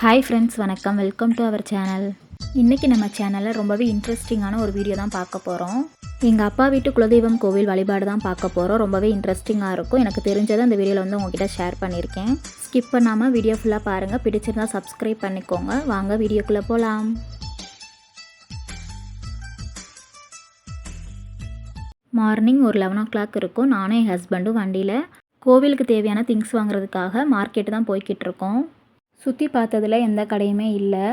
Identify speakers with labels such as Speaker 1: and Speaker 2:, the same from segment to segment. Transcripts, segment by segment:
Speaker 1: Hi friends வணக்கம். Welcome to our channel இன்றைக்கி நம்ம சேனலில் ரொம்பவே இன்ட்ரெஸ்டிங்கான ஒரு வீடியோ தான் பார்க்க போகிறோம் எங்கள் அப்பா வீட்டு குலதெய்வம் கோவில் வழிபாடு தான் பார்க்க போகிறோம் ரொம்பவே இன்ட்ரெஸ்டிங்காக இருக்கும். எனக்கு தெரிஞ்சதை அந்த வீடியோவில் வந்து உங்ககிட்ட ஷேர் பண்ணியிருக்கேன். ஸ்கிப் பண்ணாமல் வீடியோ ஃபுல்லாக பாருங்கள் பிடிச்சிருந்தா சப்ஸ்கிரைப் பண்ணிக்கோங்க. வாங்க வீடியோக்குள்ளே போகலாம் மார்னிங் ஒரு லெவன் ஓ கிளாக் இருக்கும். நானும் என் ஹஸ்பண்டும் வண்டியில் கோவிலுக்கு தேவையான திங்ஸ் வாங்குறதுக்காக மார்க்கெட்டு தான் போய்கிட்டு இருக்கோம். சுற்றி பார்த்ததுல எந்த கடையுமே இல்லை.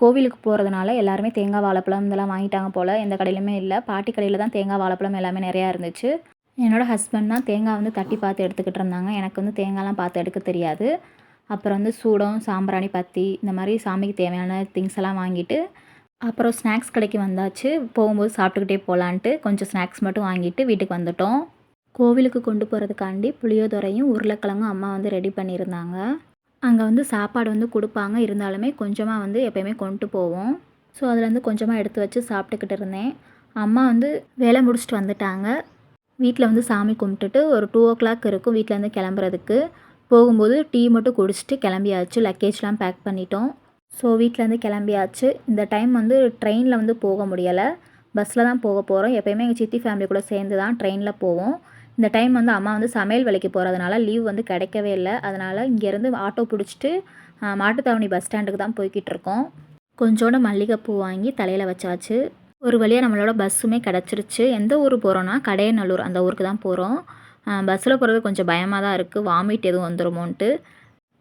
Speaker 1: கோவிலுக்கு போகிறதுனால எல்லாருமே தேங்காய் வாழைப்பழம் இதெல்லாம் வாங்கிட்டாங்க போல். எந்த கடையிலுமே இல்லை. பாட்டி கடையில் தான் தேங்காய் வாழைப்பழம் எல்லாமே நிறையா இருந்துச்சு. என்னோடய ஹஸ்பண்ட் தான் தேங்காய் வந்து தட்டி பார்த்து எடுத்துக்கிட்டு இருந்தாங்க. எனக்கு வந்து தேங்காய்லாம் பார்த்து எடுக்க தெரியாது. அப்புறம் வந்து சூடம் சாம்பிராணி பத்தி இந்த மாதிரி சாமிக்கு தேவையான திங்ஸ் எல்லாம் வாங்கிட்டு அப்புறம் ஸ்நாக்ஸ் கடைக்கு வந்தாச்சு. போகும்போது சாப்பிட்டுக்கிட்டே போகலான்ட்டு கொஞ்சம் ஸ்நாக்ஸ் மட்டும் வாங்கிட்டு வீட்டுக்கு வந்துட்டோம். கோவிலுக்கு கொண்டு போகிறதுக்காண்டி புளியோதரையும் உருளைக்கிழங்கும் அம்மா வந்து ரெடி பண்ணியிருந்தாங்க. அங்கே வந்து சாப்பாடு வந்து கொடுப்பாங்க. இருந்தாலுமே கொஞ்சமாக வந்து எப்போயுமே கொண்டு போவோம். ஸோ அதுலேருந்து கொஞ்சமாக எடுத்து வச்சு சாப்பிட்டுக்கிட்டு இருந்தேன். அம்மா வந்து வேலை முடிச்சுட்டு வந்துட்டாங்க. வீட்டில் வந்து சாமி கும்பிட்டுட்டு ஒரு டூ ஓ கிளாக் இருக்கும் வீட்டிலேருந்து கிளம்புறதுக்கு. போகும்போது டீ மட்டும் குடிச்சிட்டு கிளம்பியாச்சு. லக்கேஜ்லாம் பேக் பண்ணிட்டோம். ஸோ வீட்டிலேருந்து கிளம்பியாச்சு. இந்த டைம் வந்து ட்ரெயினில் வந்து போக முடியலை. பஸ்ஸில் தான் போக போகிறோம் எப்போயுமே எங்கள் சித்தி ஃபேமிலி கூட சேர்ந்து தான் ட்ரெயினில் போவோம். இந்த டைம் வந்து அம்மா வந்து சமையல் வேலைக்கு போகிறதுனால லீவ் வந்து கிடைக்கவே இல்லை. அதனால் இங்கேருந்து ஆட்டோ பிடிச்சிட்டு மாட்டுத்தாவணி பஸ் ஸ்டாண்டுக்கு தான் போய்கிட்டு இருக்கோம். கொஞ்சோண்டு மல்லிகைப்பூ வாங்கி தலையில் வச்சாச்சு. ஒரு வழியாக நம்மளோட பஸ்ஸுமே கிடச்சிருச்சு. எந்த ஊர் போகிறோன்னா கடையநல்லூர் அந்த ஊருக்கு தான் போகிறோம் பஸ்ஸில் போகிறது கொஞ்சம் பயமாக தான் இருக்குது வாமிட் எதுவும் வந்துருமோன்ட்டு.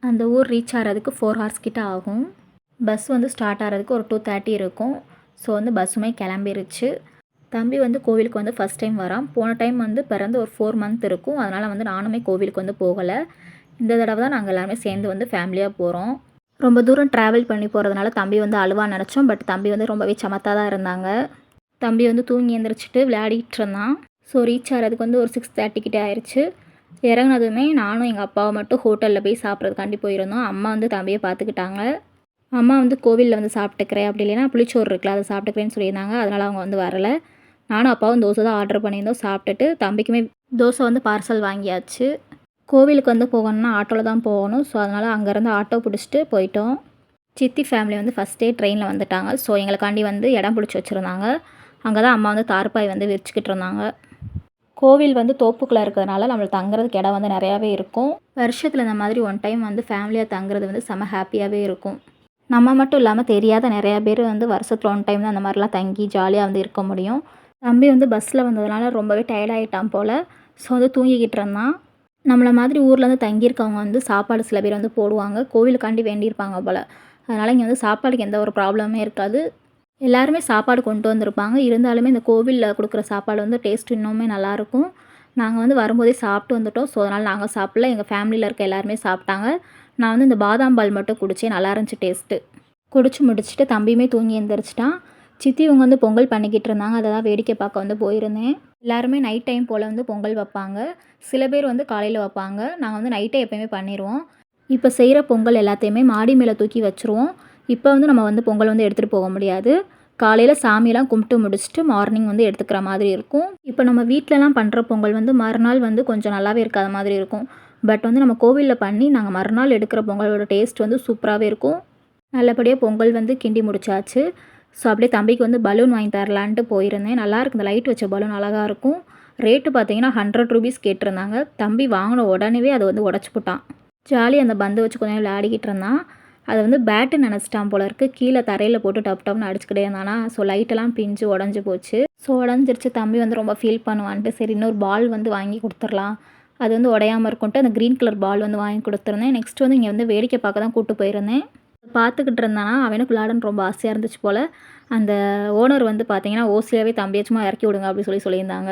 Speaker 1: அந்த ஊர் ரீச் ஆகிறதுக்கு ஃபோர் ஹவர்ஸ் கிட்ட ஆகும். பஸ் வந்து ஸ்டார்ட் ஆகிறதுக்கு ஒரு டூ தேர்ட்டி இருக்கும். ஸோ வந்து பஸ்ஸுமே கிளம்பிருச்சு. தம்பி வந்து கோவிலுக்கு வந்து ஃபஸ்ட் டைம் வரான். போன டைம் வந்து பிறந்து ஒரு ஃபோர் மந்த் இருக்கும். அதனால் வந்து நானுமே கோவிலுக்கு வந்து போகலை. இந்த தடவை தான் நாங்கள் எல்லாருமே சேர்ந்து வந்து ஃபேமிலியாக போகிறோம் ரொம்ப தூரம் ட்ராவல் பண்ணி போகிறதுனால தம்பி வந்து அழுவா நினச்சோம். பட் தம்பி வந்து ரொம்பவே சமத்தாக தான் இருந்தாங்க. தம்பி வந்து தூங்கி எந்திரிச்சிட்டு விளையாடிட்டு இருந்தான். ஸோ ரீச் ஆகிறதுக்கு வந்து ஒரு சிக்ஸ் தேர்ட்டிக்கிட்டே ஆயிடுச்சு இறங்கினதுமே நானும் எங்கள் அப்பாவை மட்டும் ஹோட்டலில் போய் சாப்பிட்றதுக்காண்டி போயிருந்தோம். அம்மா வந்து தம்பியை பார்த்துக்கிட்டாங்க. அம்மா வந்து கோவிலில் வந்து சாப்பிட்டுக்கிறேன் அப்படி இல்லைன்னா புளிச்சோறு இருக்குல்ல அதை சாப்பிட்டுக்கிறேன்னு சொல்லியிருந்தாங்க. அதனால் அவங்க வந்து வரலை. நானும் அப்பாவும் தோசை தான் ஆர்டர் பண்ணியிருந்தோம் சாப்பிட்டுட்டு தம்பிக்குமே தோசை வந்து பார்சல் வாங்கியாச்சு. கோவிலுக்கு வந்து போகணும்னா ஆட்டோவில் தான் போகணும். ஸோ அதனால் அங்கேருந்து ஆட்டோ பிடிச்சிட்டு போயிட்டோம். சித்தி ஃபேமிலி வந்து ஃபஸ்ட்டே ட்ரெயினில் வந்துட்டாங்க. ஸோ எங்களுக்காண்டி வந்து இடம் பிடிச்சி வச்சுருந்தாங்க. அங்கே தான் அம்மா வந்து தார்பாய் வந்து விரிச்சுக்கிட்டு இருந்தாங்க. கோவில் வந்து தோப்புக்குள்ளே இருக்கிறதுனால நம்மளுக்கு தங்குறதுக்கு இடம் வந்து நிறையாவே இருக்கும். வருஷத்தில் இந்த மாதிரி ஒன் டைம் வந்து ஃபேமிலியாக தங்குறது வந்து செம ஹாப்பியாகவே இருக்கும். நம்ம மட்டும் இல்லாமல் தெரியாத நிறையா பேர் வந்து வருஷத்தில் ஒன் டைம் தான் அந்த மாதிரிலாம் தங்கி ஜாலியாக வந்து இருக்க முடியும். தம்பி வந்து பஸ்ஸில் வந்ததுனால ரொம்பவே டயர்ட் ஆகிட்டான் போல். ஸோ வந்து தூங்கிக்கிட்டு இருந்தான். நம்மளை மாதிரி ஊர்லேருந்து தங்கியிருக்கவங்க வந்து சாப்பாடு சில பேர் வந்து போடுவாங்க. கோவிலுக்காண்டி வேண்டியிருப்பாங்க போல். அதனால் இங்கே வந்து சாப்பாடுக்கு எந்த ஒரு ப்ராப்ளமே இருக்காது. எல்லாருமே சாப்பாடு கொண்டு வந்திருப்பாங்க. இருந்தாலுமே இந்த கோவிலில் கொடுக்குற சாப்பாடு வந்து டேஸ்ட் இன்னுமே நல்லாயிருக்கும். நாங்கள் வந்து வரும்போதே சாப்பிட்டு வந்துட்டோம். ஸோ அதனால் நாங்கள் சாப்பிடல. எங்கள் ஃபேமிலியில் இருக்க எல்லாருமே சாப்பிட்டாங்க. நான் வந்து இந்த பாதாம் பால் மட்டும் குடித்தேன் நல்லா இருந்துச்சு டேஸ்ட்டு குடிச்சு முடிச்சுட்டு தம்பியுமே தூங்கி எழுந்திரிச்சிட்டான் சித்தி இவங்க வந்து பொங்கல் பண்ணிக்கிட்டு இருந்தாங்க. அதை தான் வேடிக்கை பார்க்க வந்து போயிருந்தேன். எல்லாருமே நைட் டைம் போல் வந்து பொங்கல் வைப்பாங்க. சில பேர் வந்து காலையில் வைப்பாங்க. நாங்கள் வந்து நைட்டே எப்போயுமே பண்ணிடுவோம் இப்போ செய்கிற பொங்கல் எல்லாத்தையுமே மாடி மேலே தூக்கி வச்சுருவோம். இப்போ வந்து நம்ம வந்து பொங்கல் வந்து எடுத்துகிட்டு போக முடியாது. காலையில் சாமியெல்லாம் கும்பிட்டு முடிச்சுட்டு மார்னிங் வந்து எடுத்துக்கிற மாதிரி இருக்கும். இப்போ நம்ம வீட்டிலலாம் பண்ணுற பொங்கல் வந்து மறுநாள் வந்து கொஞ்சம் நல்லாவே இருக்காத மாதிரி இருக்கும். பட் வந்து நம்ம கோவிலில் பண்ணி நாங்கள் மறுநாள் எடுக்கிற பொங்கலோட டேஸ்ட் வந்து சூப்பராகவே இருக்கும். நல்லபடியாக பொங்கல் வந்து கிண்டி முடிச்சாச்சு. ஸோ அப்படியே தம்பிக்கு வந்து பலூன் வாங்கி தரலான்ட்டு போயிருந்தேன். நல்லாயிருக்கு இந்த லைட் வச்ச பலூன் அழகாக இருக்கும். ரேட்டு பார்த்தீங்கன்னா ஹண்ட்ரட் ருபீஸ் கேட்டிருந்தாங்க. தம்பி வாங்கின உடனேவே அதை வந்து உடச்சி போட்டான். ஜாலி அந்த பந்து வச்சு கொஞ்சம் விளையாடிக்கிட்டு இருந்தான். அதை வந்து பேட்டு நினச்சிட்டான் போல இருக்குது கீழே தரையில் போட்டு டப் டப்னு அடிச்சுக்கிட்டே இருந்தானா. ஸோ லைட்டெல்லாம் பிஞ்சு உடஞ்சி போச்சு. ஸோ உடஞ்சிருச்சு. தம்பி வந்து ரொம்ப ஃபீல் பண்ணுவான்ட்டு சரி இன்னொரு பால் வந்து வாங்கி கொடுத்துர்லாம் அது வந்து உடையாமல் இருக்கும்ட்டு அந்த க்ரீன் கலர் பால் வந்து வாங்கி கொடுத்துருந்தேன். நெக்ஸ்ட் வந்து இங்கே வந்து வேடிக்கை பார்க்க தான் கூப்பிட்டு போயிருந்தேன். பார்த்துக்கிட்டு இருந்தானா அவனுக்கு விளாடன்னு ரொம்ப ஆசையாக இருந்துச்சு போல். அந்த ஓனர் வந்து பார்த்தீங்கன்னா ஓசியாகவே தம்பியை சும்மா இறக்கி விடுங்க அப்படின்னு சொல்லி சொல்லியிருந்தாங்க.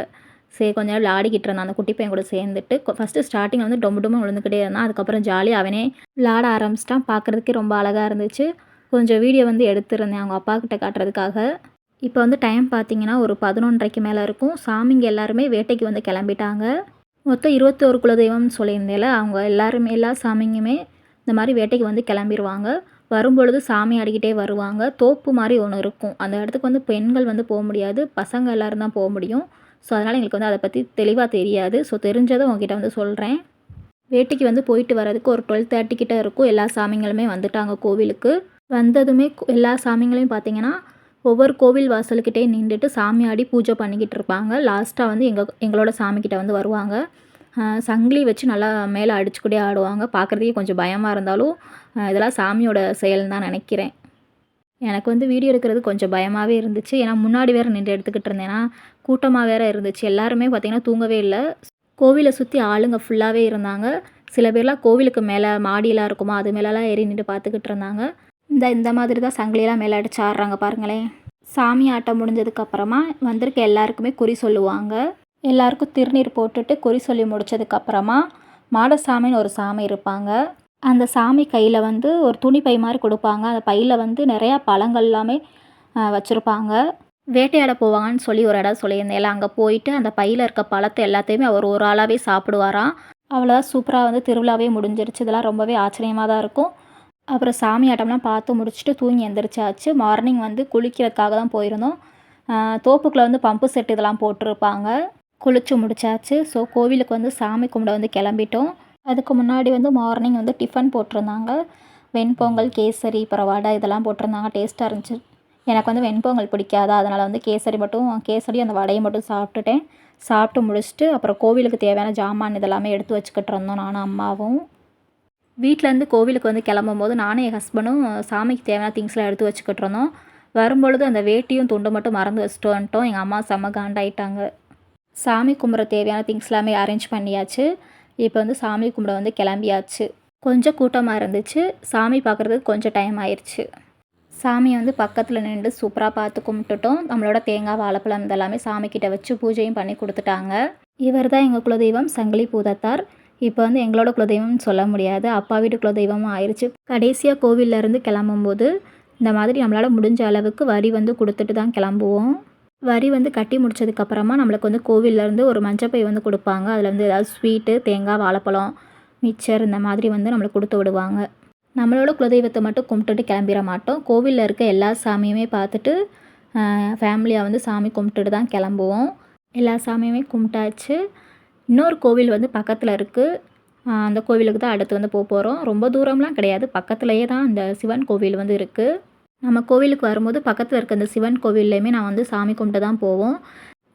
Speaker 1: சரி கொஞ்ச நேரம் விளையாடிக்கிட்டு இருந்தான். அந்த குட்டி பையன் கூட சேர்ந்துட்டு ஃபஸ்ட்டு ஸ்டார்டிங்கில் வந்து டொம்பு டொம்பு விழுந்துக்கிட்டே இருந்தான். அதுக்கப்புறம் ஜாலியாக அவனே விளாட ஆரம்பிச்சிட்டான். பார்க்குறதுக்கே ரொம்ப அழகாக இருந்துச்சு. கொஞ்சம் வீடியோ வந்து எடுத்துருந்தேன் அவங்க அப்பா கிட்ட காட்டுறதுக்காக. இப்போ வந்து டைம் பார்த்தீங்கன்னா ஒரு பதினொன்றரைக்கு மேலே இருக்கும். சாமிங்க எல்லாருமே வேட்டைக்கு வந்து கிளம்பிட்டாங்க. மொத்தம் இருபத்தோரு குலதெய்வம்னு சொல்லியிருந்தேல அவங்க எல்லாருமே எல்லா சாமிங்குமே இந்த மாதிரி வேட்டைக்கு வந்து கிளம்பிடுவாங்க வரும்பொழுது சாமி ஆடிக்கிட்டே வருவாங்க. தோப்பு மாதிரி ஒன்று இருக்கும். அந்த இடத்துக்கு வந்து பெண்கள் வந்து போக முடியாது. பசங்க எல்லோரும் தான் போக முடியும். ஸோ அதனால் எங்களுக்கு வந்து அதை பற்றி தெளிவாக தெரியாது. ஸோ தெரிஞ்சதை உங்ககிட்ட வந்து சொல்கிறேன் வேட்டைக்கு வந்து போயிட்டு வரதுக்கு ஒரு டுவெல் தேர்ட்டி கிட்டே இருக்கும். எல்லா சாமிங்களுமே வந்துட்டாங்க கோவிலுக்கு. வந்ததுமே எல்லா சாமிங்களையும் பார்த்தீங்கன்னா ஒவ்வொரு கோவில் வாசலுக்கிட்டே நின்றுட்டு சாமி ஆடி பூஜை பண்ணிக்கிட்டு இருப்பாங்க. லாஸ்ட்டாக வந்து எங்கள் எங்களோட சாமிக்கிட்ட வந்து வருவாங்க. சங்கிலி வச்சு நல்லா மேலே அடிச்சுக்கூடே ஆடுவாங்க. பார்க்குறதுக்கே கொஞ்சம் பயமாக இருந்தாலும் இதெல்லாம் சாமியோட செயல்னு தான் நினைக்கிறேன். எனக்கு வந்து வீடியோ எடுக்கிறது கொஞ்சம் பயமாகவே இருந்துச்சு. ஏன்னா முன்னாடி வேறு நின்று எடுத்துக்கிட்டு இருந்தேன்னா கூட்டமாக வேறு இருந்துச்சு. எல்லாருமே பார்த்திங்கன்னா தூங்கவே இல்லை. கோவிலை சுற்றி ஆளுங்க ஃபுல்லாகவே இருந்தாங்க. சில பேர்லாம் கோவிலுக்கு மேலே மாடியெலாம் இருக்குமா அது மேலெலாம் ஏறி நின்று பார்த்துக்கிட்டு இருந்தாங்க. இந்த இந்த மாதிரி தான் சங்கிலியெல்லாம் மேலே அடிச்சு ஆடுறாங்க பாருங்களேன். சாமி ஆட்டம் முடிஞ்சதுக்கப்புறமா வந்திருக்க எல்லாருக்குமே குறி சொல்லுவாங்க. எல்லாருக்கும் திருநீர் போட்டுட்டு குறி சொல்லி முடிச்சதுக்கப்புறமா மாடசாமின்னு ஒரு சாமி இருப்பாங்க. அந்த சாமி கையில் வந்து ஒரு துணி பை மாதிரி கொடுப்பாங்க. அந்த பையில் வந்து நிறையா பழங்கள் எல்லாமே வச்சுருப்பாங்க. வேட்டையாட போவாங்கன்னு சொல்லி ஒரு இடம் சொல்லியிருந்தேன் அங்கே போயிட்டு அந்த பையில் இருக்க பழத்தை எல்லாத்தையுமே அவர் ஒரு ஆளாகவே சாப்பிடுவாராம். அவ்வளோதான் சூப்பராக வந்து திருவிழாவே முடிஞ்சிருச்சு. இதெல்லாம் ரொம்பவே ஆச்சரியமாக தான் இருக்கும். அப்புறம் சாமி ஆட்டம்லாம் பார்த்து முடிச்சுட்டு தூங்கி எந்திரிச்சாச்சு. மார்னிங் வந்து குளிக்கிறதுக்காக தான் போயிருந்தோம். தோப்புக்குள்ளே வந்து பம்பு செட் இதெல்லாம் போட்டிருப்பாங்க. குளிச்சு முடிச்சாச்சு. ஸோ கோவிலுக்கு வந்து சாமி கும்பிட வந்து கிளம்பிட்டோம். அதுக்கு முன்னாடி வந்து மார்னிங் வந்து டிஃபன் போட்டிருந்தாங்க. வெண்பொங்கல் கேசரி அப்புறம் வடை இதெல்லாம் போட்டிருந்தாங்க. டேஸ்ட்டாக இருந்துச்சு. எனக்கு வந்து வெண்பொங்கல் பிடிக்காதா? அதனால் வந்து கேசரி மட்டும் கேசரி அந்த வடையை மட்டும் சாப்பிட்டுட்டேன். சாப்பிட்டு முடிச்சுட்டு அப்புறம் கோவிலுக்கு தேவையான ஜாமான் இதெல்லாமே எடுத்து வச்சுக்கிட்டு இருந்தோம் நானும் அம்மாவும். வீட்டிலேருந்து கோவிலுக்கு வந்து கிளம்பும்போது நானும் என் ஹஸ்பண்டும் சாமிக்கு தேவையான திங்ஸ்லாம் எடுத்து வச்சுக்கிட்டு இருந்தோம். வரும்பொழுது அந்த வேட்டியும் துண்டு மட்டும் மறந்து வச்சுட்டு வந்துட்டோம். எங்கள் அம்மா செம்ம காண்டாயிட்டாங்க. சாமி கும்பிட தேவையான திங்ஸ் எல்லாமே அரேஞ்ச் பண்ணியாச்சு. இப்போ வந்து சாமி கும்பிட வந்து கிளம்பியாச்சு. கொஞ்சம் கூட்டமாக இருந்துச்சு. சாமி பார்க்குறதுக்கு கொஞ்சம் டைம் ஆயிடுச்சு சாமியை வந்து பக்கத்தில் நின்று சூப்பராக பார்த்து கும்பிட்டுட்டோம். நம்மளோட தேங்காய் வாழைப்பழம் இதெல்லாமே சாமிக்கிட்ட வச்சு பூஜையும் பண்ணி கொடுத்துட்டாங்க. இவர் தான் எங்கள் குலதெய்வம் சங்கிலி பூதத்தார். இப்போ வந்து எங்களோட குலதெய்வம்னு சொல்ல முடியாது. அப்பா வீட்டு குலதெய்வமும் ஆயிடுச்சு கடைசியாக கோவில்ல இருந்து கிளம்பும்போது இந்த மாதிரி நம்மளால் முடிஞ்ச அளவுக்கு வரி வந்து கொடுத்துட்டு தான் கிளம்புவோம். வரி வந்து கட்டி முடிச்சதுக்கப்புறமா நம்மளுக்கு வந்து கோவில்ல இருந்து ஒரு மஞ்சப்பை வந்து கொடுப்பாங்க. அதில் வந்து ஏதாவது ஸ்வீட்டு தேங்காய் வாழைப்பழம் மிச்சர் இந்த மாதிரி வந்து நம்மளுக்கு கொடுத்து விடுவாங்க. நம்மளோட குலதெய்வத்தை மட்டும் கும்பிட்டுட்டு கிளம்பிட மாட்டோம். கோவிலில் இருக்க எல்லா சாமியுமே பார்த்துட்டு ஃபேமிலியாக வந்து சாமி கும்பிட்டுட்டு தான் கிளம்புவோம். எல்லா சாமியுமே கும்பிட்டாச்சு. இன்னொரு கோவில் வந்து பக்கத்தில் இருக்குது அந்த கோவிலுக்கு தான் அடுத்து வந்து போக போகிறோம் ரொம்ப தூரம்லாம் கிடையாது. பக்கத்துலேயே தான் இந்த சிவன் கோவில் வந்து இருக்குது நம்ம கோவிலுக்கு வரும்போது பக்கத்தில் இருக்க இந்த சிவன் கோவில்லையுமே நான் வந்து சாமி கும்பிட்டு தான் போவோம்.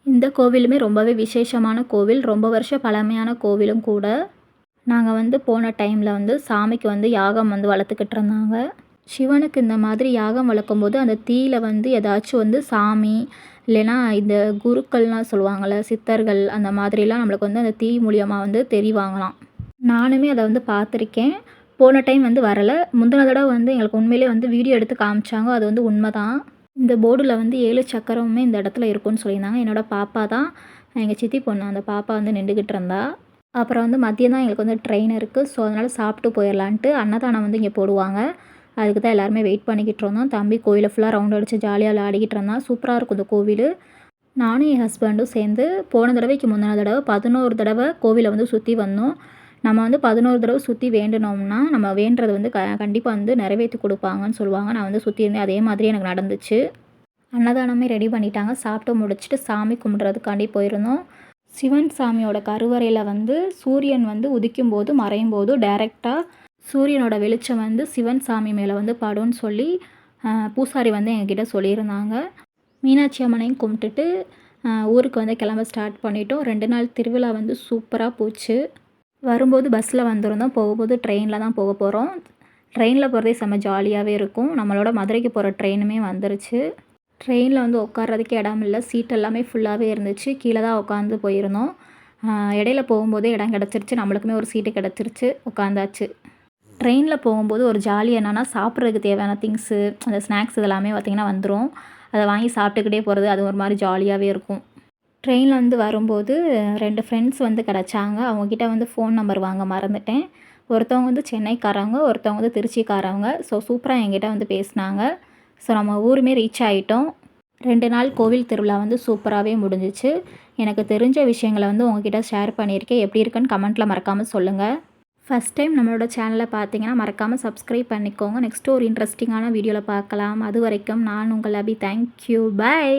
Speaker 1: இந்த கோவிலுமே ரொம்பவே விசேஷமான கோவில். ரொம்ப வருஷம் பழமையான கோவிலும் கூட. நாங்கள் வந்து போன டைமில் வந்து சாமிக்கு வந்து யாகம் வந்து வளர்த்துக்கிட்டு இருந்தாங்க. சிவனுக்கு இந்த மாதிரி யாகம் வளர்க்கும் போது அந்த தீயில வந்து ஏதாச்சும் வந்து சாமி இல்லைன்னா இந்த குருக்கள்லாம் சொல்லுவாங்கள்ல சித்தர்கள் அந்த மாதிரிலாம் நம்மளுக்கு வந்து அந்த தீ மூலியமாக வந்து தெரிவாங்களாம் நானுமே அதை வந்து பார்த்துருக்கேன். போன டைம் வந்து வரலை. முந்தின தடவை வந்து எங்களுக்கு உண்மையிலே வந்து வீடியோ எடுத்து காமிச்சாங்க. அது வந்து உண்மை தான் இந்த போர்டில் வந்து ஏழு சக்கரமுமே இந்த இடத்துல இருக்கும்னு சொல்லியிருந்தாங்க. என்னோடய பாப்பா தான் எங்கள் சித்தி பொண்ணு அந்த பாப்பா வந்து நின்றுக்கிட்டு இருந்தா. அப்புறம் வந்து மதியம் தான் எங்களுக்கு வந்து ட்ரெயின் இருக்குது ஸோ அதனால் சாப்பிட்டு போயிடலான்ட்டு அன்னதானம் வந்து இங்கே போடுவாங்க. அதுக்கு தான் எல்லாருமே வெயிட் பண்ணிக்கிட்டு இருந்தோம். தம்பி கோயிலை ஃபுல்லாக ரவுண்ட் அடித்து ஜாலியாக விளையாடிக்கிட்டு இருந்தான் சூப்பராக இருக்கும் இந்த கோவில். நானும் என் ஹஸ்பண்டும் சேர்ந்து போன தடவைக்கு முந்தின தடவை பதினோரு தடவை கோவிலை வந்து சுற்றி வந்தோம். நம்ம வந்து பதினோரு தடவை சுற்றி வேண்டினோம்னா நம்ம வேண்டுறது வந்து க கண்டிப்பாக வந்து நிறைவேற்றி கொடுப்பாங்கன்னு சொல்லுவாங்க. நான் வந்து சுற்றி இருந்தேன் அதே மாதிரி எனக்கு நடந்துச்சு. அன்னதானமே ரெடி பண்ணிட்டாங்க. சாப்பிட்டு முடிச்சுட்டு சாமி கும்பிட்றதுக்காண்டி போயிருந்தோம். சிவன் சாமியோட கருவறையில் வந்து சூரியன் வந்து உதிக்கும் போது மறையும் போது டைரெக்டாக சூரியனோட வெளிச்சம் வந்து சிவன் சாமி மேலே வந்து படும்னு சொல்லி பூசாரி வந்து எங்ககிட்ட சொல்லியிருந்தாங்க. மீனாட்சி அம்மனையும் கும்பிட்டுட்டு ஊருக்கு வந்து கிளம்ப ஸ்டார்ட் பண்ணிட்டோம். ரெண்டு நாள் திருவிழா வந்து சூப்பராக போச்சு. வரும்போது பஸ்ஸில் வந்திருந்தோம். போகும்போது ட்ரெயினில் தான் போக போகிறோம் ட்ரெயினில் போகிறதே செம்ம ஜாலியாகவே இருக்கும். நம்மளோட மதுரைக்கு போகிற ட்ரெயினுமே வந்துருச்சு. ட்ரெயினில் வந்து உட்கார்றதுக்கு இடம் இல்லை. சீட் எல்லாமே ஃபுல்லாகவே இருந்துச்சு. கீழே தான் உட்காந்து போயிருந்தோம். இடையில போகும்போதே இடம் கிடச்சிருச்சு. நம்மளுக்குமே ஒரு சீட்டு கிடச்சிருச்சு. உட்காந்தாச்சு ட்ரெயினில் போகும்போது ஒரு ஜாலி என்னென்னா சாப்பிட்றதுக்கு தேவையான திங்ஸு அந்த ஸ்நாக்ஸ் இதெல்லாமே பார்த்திங்கன்னா வந்துடும் அதை வாங்கி சாப்பிட்டுக்கிட்டே போகிறது அது ஒரு மாதிரி ஜாலியாகவே இருக்கும். ட்ரெயினில் வந்து வரும்போது ரெண்டு ஃப்ரெண்ட்ஸ் வந்து கிடச்சாங்க. அவங்கக்கிட்ட வந்து ஃபோன் நம்பர் வாங்க மறந்துட்டேன். ஒருத்தவங்க வந்து சென்னைக்காரவங்க ஒருத்தவங்க வந்து திருச்சிக்காரவங்க. ஸோ சூப்பராக என்கிட்ட வந்து பேசினாங்க. ஸோ நம்ம ஊருமே ரீச் ஆகிட்டோம் ரெண்டு நாள் கோவில் திருவிழா வந்து சூப்பராகவே முடிஞ்சிச்சு. எனக்கு தெரிஞ்ச விஷயங்களை வந்து உங்ககிட்ட ஷேர் பண்ணியிருக்கேன். எப்படி இருக்குன்னு கமெண்ட்டில் மறக்காமல் சொல்லுங்கள் ஃபஸ்ட் டைம் நம்மளோட சேனலை பார்த்தீங்கன்னா மறக்காமல் சப்ஸ்கிரைப் பண்ணிக்கோங்க. நெக்ஸ்ட்டு ஒரு இன்ட்ரெஸ்டிங்கான வீடியோவில் பார்க்கலாம். அது வரைக்கும் நான் உங்கள் அபி. Thank you bye